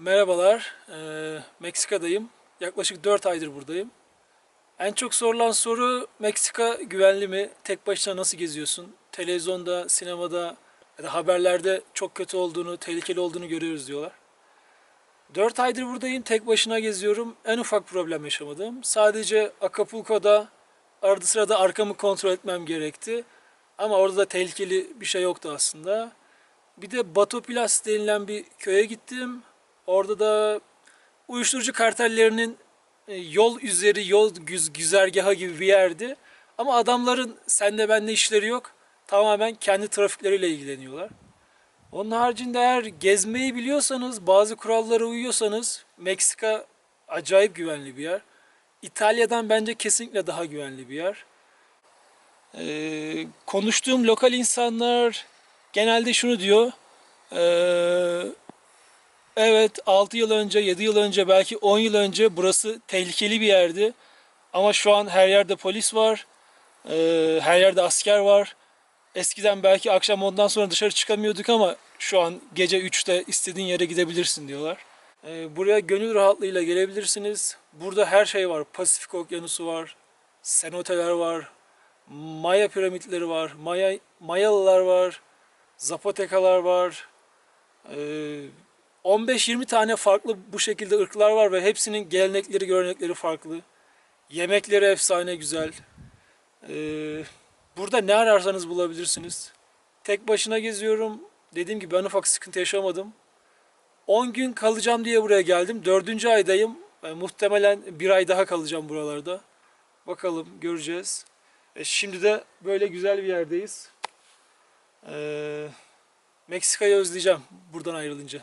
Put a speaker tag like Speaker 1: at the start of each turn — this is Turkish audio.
Speaker 1: Merhabalar, Ee, Meksika'dayım. Yaklaşık 4 aydır buradayım. En çok sorulan soru Meksika güvenli mi? Tek başına nasıl geziyorsun? Televizyonda, sinemada ya da haberlerde çok kötü olduğunu, tehlikeli olduğunu görüyoruz diyorlar. 4 aydır buradayım, tek başına geziyorum. En ufak problem yaşamadım. Sadece Acapulco'da arada sırada arkamı kontrol etmem gerekti. Ama orada da tehlikeli bir şey yoktu aslında. Bir de Batopilas denilen bir köye gittim. Orada da uyuşturucu kartellerinin e, yol üzeri, yol güz, güzergahı gibi bir yerdi. Ama adamların sende bende işleri yok. Tamamen kendi trafikleriyle ilgileniyorlar. Onun haricinde eğer gezmeyi biliyorsanız, bazı kurallara uyuyorsanız Meksika acayip güvenli bir yer. İtalya'dan bence kesinlikle daha güvenli bir yer. Ee, konuştuğum lokal insanlar genelde şunu diyor. Ee, evet 6 yıl önce, 7 yıl önce, belki 10 yıl önce burası tehlikeli bir yerdi. Ama şu an her yerde polis var. Ee, her yerde asker var. Eskiden belki akşam ondan sonra dışarı çıkamıyorduk ama şu an gece 3'te istediğin yere gidebilirsin diyorlar. Ee, buraya gönül rahatlığıyla gelebilirsiniz. Burada her şey var. Pasifik Okyanusu var. Cenoteler var. Maya piramitleri var. Maya, Mayalılar var. Zapotekalar var. Ee, 15-20 tane farklı bu şekilde ırklar var ve hepsinin gelenekleri, görenekleri farklı. Yemekleri efsane güzel. Ee, burada ne ararsanız bulabilirsiniz. Tek başına geziyorum. Dediğim gibi ben ufak sıkıntı yaşamadım. 10 gün kalacağım diye buraya geldim. 4. aydayım. E, muhtemelen bir ay daha kalacağım buralarda. Bakalım göreceğiz. E, şimdi de böyle güzel bir yerdeyiz. Ee, Meksika'yı özleyeceğim buradan ayrılınca.